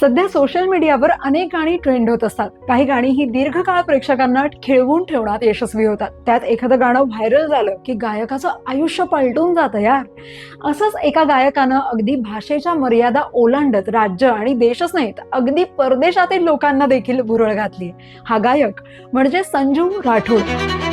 सध्या सोशल मीडियावर अनेक गाणी ट्रेंड होत असतात. काही गाणी ही दीर्घकाळ प्रेक्षकांना खिळवून ठेवण्यात यशस्वी होतात. त्यात एखादं गाणं व्हायरल झालं की गायकाचं आयुष्य पलटून जातं यार. असंच एका गायकानं अगदी भाषेच्या मर्यादा ओलांडत राज्य आणि देशच नाहीत अगदी परदेशातील लोकांना देखील भुरळ घातली. हा गायक म्हणजे संजू राठोड.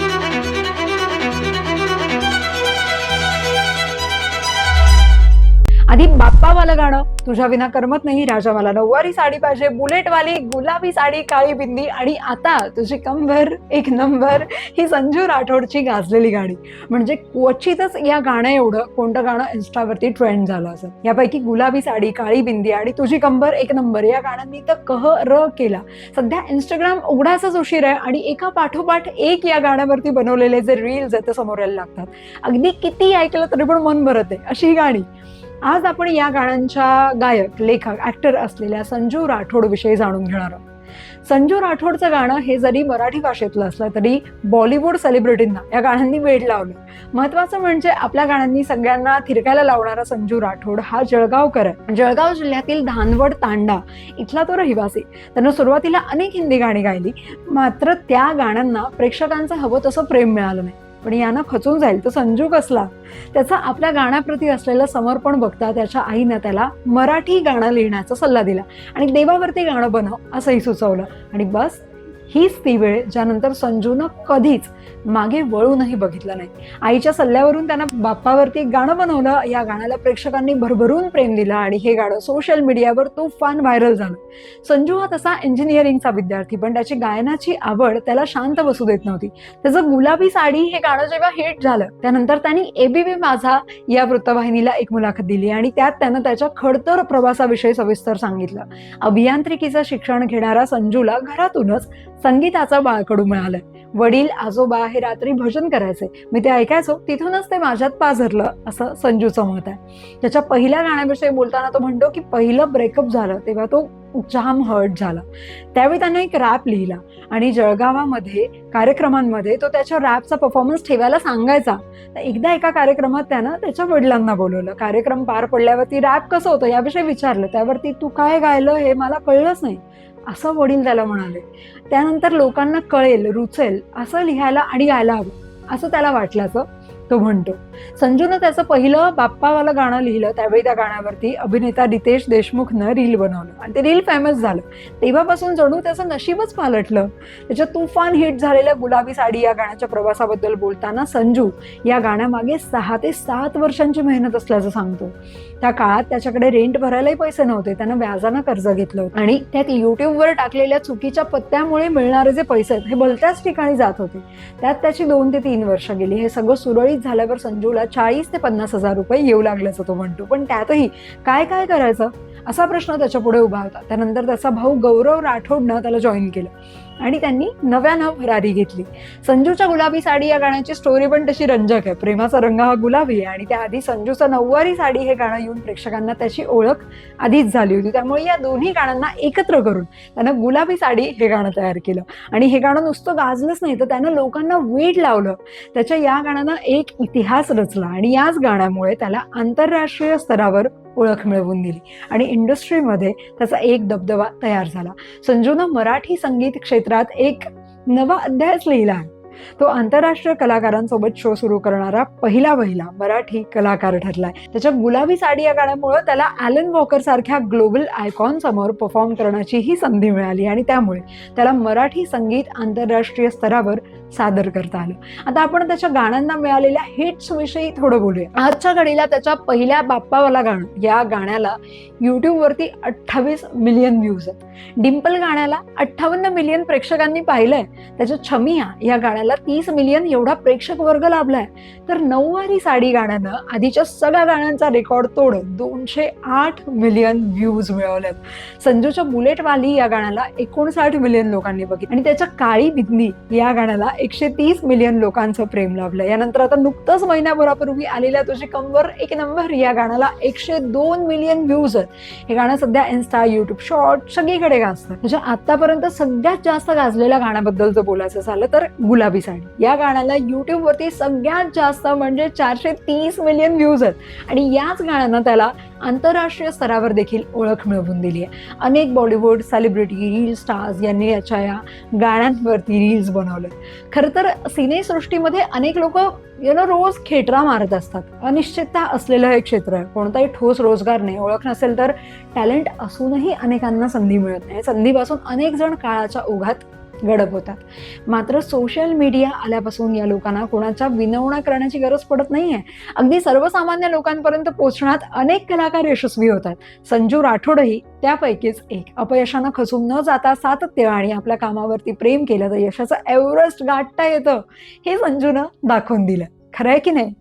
आधी बाप्पावालं गाणं. तुझ्या विना करमत नाही राजा मला नऊवारी साडी पाहिजे बुलेटवाली गुलाबी साडी काळी बिंदी आणि आता तुझी कंबर एक नंबर ही संजू राठोडची गाजलेली गाणी. म्हणजे क्वचितच या गाण्या एवढं कोणतं गाणं इन्स्टावरती ट्रेंड झालं असं. यापैकी गुलाबी साडी काळी बिंदी आणि तुझी कंबर एक नंबर. या गाण्यांनी तर कह र केला. सध्या इंस्टाग्राम उघडायचाच उशीर आहे आणि एका पाठोपाठ एक या गाण्यावरती बनवलेले जे रील्स आहेत ते समोर यायला लागतात. अगदी किती ऐकलं तरी पण मन भरत आहे अशी ही गाणी. आज आपण या गाण्यांच्या गायक लेखक ऍक्टर असलेल्या संजू राठोड विषयी जाणून घेणार आहोत. संजू राठोडचं गाणं हे जरी मराठी भाषेतलं असलं तरी बॉलिवूड सेलिब्रिटींना या गाण्यांनी वेड लावलं. महत्वाचं म्हणजे आपल्या गाण्यांनी सगळ्यांना थिरकायला लावणारा संजू राठोड हा जळगावकर आहे. जळगाव जिल्ह्यातील धानवड तांडा इथला तो रहिवासी. त्यानं सुरुवातीला अनेक हिंदी गाणी गायली मात्र त्या गाण्यांना प्रेक्षकांचं हवं तसं प्रेम मिळालं नाही. पण यानं खचून जाईल. तो संजू कसला? त्याचा आपल्या गाण्याप्रती असलेलं समर्पण बघता त्याच्या आईनं त्याला मराठी गाणं लिहिण्याचा सल्ला दिला. आणि देवावरती गाणं बनव असंही सुचवलं. आणि बस हीच ती वेळ ज्यानंतर संजूनं कधीच मागे वळूनही बघितलं नाही. आईच्या सल्ल्यावरून त्यानं बाप्पावरती एक गाणं बनवलं या गाण्याला प्रेक्षकांनी भरभरून प्रेम दिलं आणि हे गाणं सोशल मीडियावर तुफान व्हायरल झालं. संजू हा तसा इंजिनिअरिंगचा विद्यार्थी पण त्याची गायनाची आवड त्याला शांत बसू देत नव्हती. त्याचं गुलाबी साडी हे गाणं जेव्हा हिट झालं त्यानंतर त्यांनी एबीबी माझा या वृत्तवाहिनीला एक मुलाखत दिली आणि त्यात त्यानं त्याच्या खडतर प्रवासाविषयी सविस्तर सांगितलं. अभियांत्रिकीचं शिक्षण घेणारा संजूला घरातूनच संगीताचं बाळकडू मिळालं वडील आजोबा हे रात्री भजन करायचे. मी ते ऐकायचो तिथूनच ते माझ्यात पाझरलं असं संजूचं मत आहे. त्याच्या पहिल्या गाण्याविषयी बोलताना तो म्हणतो की पहिलं ब्रेकअप झालं तेव्हा तो जाम हर्ट झाला. त्यावेळी त्यानं एक रॅप लिहिला आणि जळगावामध्ये कार्यक्रमांमध्ये तो त्याच्या रॅपचा परफॉर्मन्स ठेवायला सांगायचा. तर एकदा एका कार्यक्रमात त्यानं त्याच्या वडिलांना बोलवलं. कार्यक्रम पार पडल्यावरती रॅप कसं होतं याविषयी विचारलं. त्यावरती तू काय गायलं हे मला कळलंच नाही. असं वडील त्याला म्हणाले. त्यानंतर लोकांना कळेल रुचेल असं लिहायला आणि यायला हवं असं त्याला वाटल्याचं तो म्हणतो. संजूनं त्याचं पहिलं बाप्पावालं गाणं लिहिलं त्यावेळी त्या गाण्यावरती अभिनेता रितेश देशमुखनं रील बनवलं. आणि ते रील फेमस झालं. तेव्हापासून जणू त्याचं नशीबच पालटलं. त्याच्या तुफान हिट झालेल्या गुलाबी साडी या गाण्याच्या प्रवासाबद्दल बोलताना संजू या गाण्यामागे सहा ते सात वर्षांची मेहनत असल्याचं सांगतो. त्या काळात त्याच्याकडे रेंट भरायलाही पैसे नव्हते. त्यानं व्याजानं कर्ज घेतलं आणि त्यात युट्यूबवर टाकलेल्या चुकीच्या पत्त्यामुळे मिळणारे जे पैसे आहेत हे भलत्याच ठिकाणी जात होते. त्यात त्याची दोन ते तीन वर्ष गेली. हे सगळं सुरळीत झाल्यावर संजूला चाळीस ते पन्नास हजार रुपये येऊ लागल्याचं तो म्हणतो. पण त्यातही काय काय करायचं? असा प्रश्न त्याच्या पुढे उभा होता. त्यानंतर त्याचा भाऊ गौरव राठोडनं त्याला जॉईन केलं. आणि त्यांनी नव्यानं भरारी घेतली. संजूच्या गुलाबी साडी या गाण्याची स्टोरी पण तशी रंजक आहे. प्रेमाचा रंग हा गुलाबी आहे. आणि त्याआधी संजूचं नऊवारी साडी हे गाणं येऊन प्रेक्षकांना त्याची ओळख आधीच झाली होती. त्यामुळे या दोन्ही गाण्यांना एकत्र करून त्यानं गुलाबी साडी हे गाणं तयार केलं. आणि हे गाणं नुसतं गाजलंच नाही तर त्यानं लोकांना वेड लावलं. त्याच्या या गाण्यानं एक इतिहास रचला. आणि याच गाण्यामुळे त्याला आंतरराष्ट्रीय स्तरावर ओळख मिळवून दिली. आणि इंडस्ट्रीमध्ये त्याचा एक दबदबा तयार झाला. संजूनं मराठी संगीत क्षेत्रात एक नवा अध्यायच लिहिला आहे. तो आंतरराष्ट्रीय कलाकारांसोबत शो सुरू करणारा पहिला पहिला मराठी कलाकार ठरलाय. त्याच्या गुलाबी साडी या गाण्यामुळे त्याला ॲलन वॉकर सारख्या ग्लोबल आयकॉन समोर परफॉर्म करण्याची ही संधी मिळाली आणि त्यामुळे त्याला मराठी संगीत आंतरराष्ट्रीय स्तरावर सादर करता आलं. आता आपण त्याच्या गाण्यांना मिळालेल्या हिट्स विषयी थोडं बोलूया. आजच्या घडीला त्याच्या पहिल्या बाप्पावाला गाणं या गाण्याला युट्यूबवरती अठ्ठावीस मिलियन व्ह्यूज आहेत. डिम्पल गाण्याला अठ्ठावन्न मिलियन प्रेक्षकांनी पाहिलंय. त्याच्या छमिया या गाण्याला तीस मिलियन एवढा प्रेक्षक वर्ग लाभलाय. तर नऊवारी साडी गाण्यानं आधीच्या सगळ्या गाण्यांचा रेकॉर्ड तोडत दोनशे आठ मिलियन व्ह्यूज मिळवल्यात संजूच्या बुलेटवाली या गाण्याला एकोणसाठ मिलियन लोकांनी बघितलं. आणि त्याच्या काळी बिंदी या गाण्याला एकशे तीस मिलियन लोकांचं प्रेम लाभलं यानंतर आता नुकतंच महिन्याभरापूर्वी आलेल्या तुझी कंबर एक नंबर या गाण्याला एकशे दोन मिलियन व्ह्यूज आहेत. हे गाणं सध्या इन्स्टा युट्यूब शॉर्ट सगळीकडे गाजतं. म्हणजे आतापर्यंत सगळ्यात जास्त गाजलेल्या गाण्याबद्दल जर बोलायचं झालं तर गुलाबी गुलाबी साडी या गाण्याला यूट्यूबवरती सगळ्यात जास्त म्हणजे चारशे तीस मिलियन व्ह्यूज आहेत. आणि याच गाण्यानं त्याला आंतरराष्ट्रीय स्तरावर देखील ओळख मिळवून दिली आहे. अनेक बॉलिवूड सेलिब्रिटी रील स्टार्स यांनी याच्या या गाण्यांवरती रील्स बनवले खरं तर सिनेसृष्टीमध्ये अनेक लोक यु नो रोज खेटरा मारत असतात. अनिश्चितता असलेलं हे क्षेत्र आहे. कोणताही ठोस रोजगार नाही. ओळख नसेल तर टॅलेंट असूनही अनेकांना संधी मिळत नाही. संधीपासून अनेक जण काळाच्या ओघात गडप होतात मात्र सोशल मीडिया आल्यापासून या लोकांना कोणाच्या विनवणा करण्याची गरज पडत नाही आहे अगदी सर्वसामान्य लोकांपर्यंत पोचण्यात अनेक कलाकार यशस्वी होतात. संजू राठोडही त्यापैकीच एक. अपयशानं खचून न जाता सातत्य आणि आपल्या कामावरती प्रेम केलं तर यशाचं एव्हरेस्ट गाठता येतं हे संजूनं दाखवून दिलं. खरं आहे की नाही?